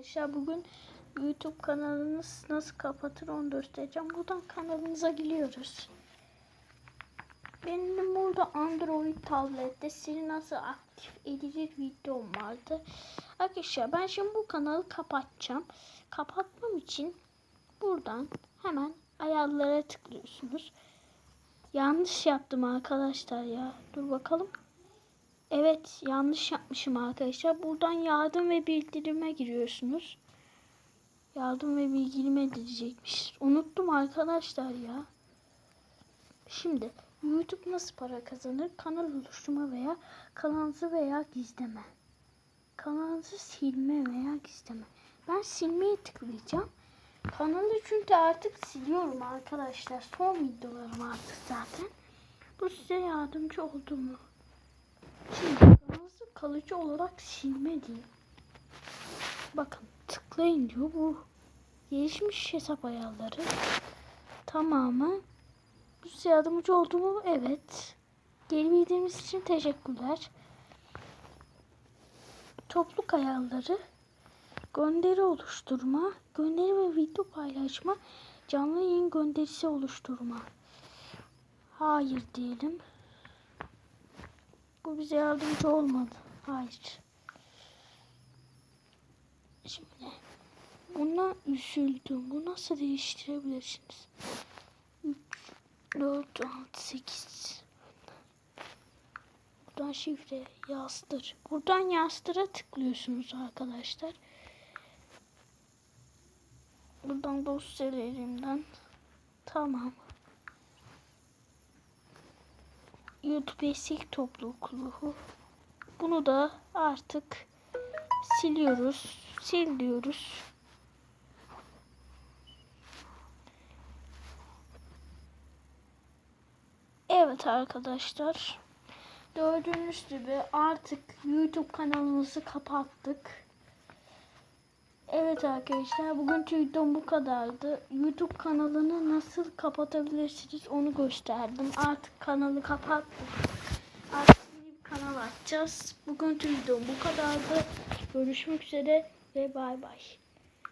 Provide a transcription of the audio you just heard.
Arkadaşlar bugün YouTube kanalınız nasıl kapatır onu göstereceğim. Buradan kanalımıza giriyoruz. Benim burada Android tablette seni nasıl aktif edilir videom vardı. Arkadaşlar ben şimdi bu kanalı kapatacağım. Kapatmam için buradan hemen ayarlara tıklıyorsunuz. Yanlış yaptım arkadaşlar ya. Dur bakalım. Evet yanlış yapmışım arkadaşlar. Buradan yardım ve bildirime giriyorsunuz. Yardım ve bildirime diyecekmiş. Unuttum arkadaşlar ya. Şimdi YouTube nasıl para kazanır? Kanal oluşturma veya kanalınızı veya gizleme. Kanalınızı silme veya gizleme. Ben silmeye tıklayacağım. Kanalı çünkü artık siliyorum arkadaşlar. Son videolarım artık zaten. Bu size yardımcı oldu mu? Kanalınızı kalıcı olarak silme diyeyim. Bakın tıklayın diyor bu. Gelişmiş hesap ayarları. Tamamı. Bu yardımcı oldu mu? Evet. Geri bildiğiniz için teşekkürler. Topluluk ayarları. Gönderi oluşturma. Gönderi ve video paylaşma. Canlı yayın gönderisi oluşturma. Hayır diyelim. Bu bize yardımcı olmadı. Hayır. Şimdi buna üzüldüm. Bu nasıl değiştirebilirsiniz? 3, 4, 6, 8. Buradan şifre yazdır. Buradan yazdıra tıklıyorsunuz arkadaşlar. Buradan dosyalarımdan. Tamam. YouTube eski topluluğu. Bunu da artık siliyoruz. Sil diyoruz. Evet arkadaşlar. Gördüğünüz gibi artık YouTube kanalımızı kapattık. Evet arkadaşlar bugünkü videom bu kadardı. YouTube kanalını nasıl kapatabilirsiniz onu gösterdim. Artık kanalı kapattık. Artık yeni bir kanal açacağız. Bugünkü videom bu kadardı. Görüşmek üzere ve bay bay.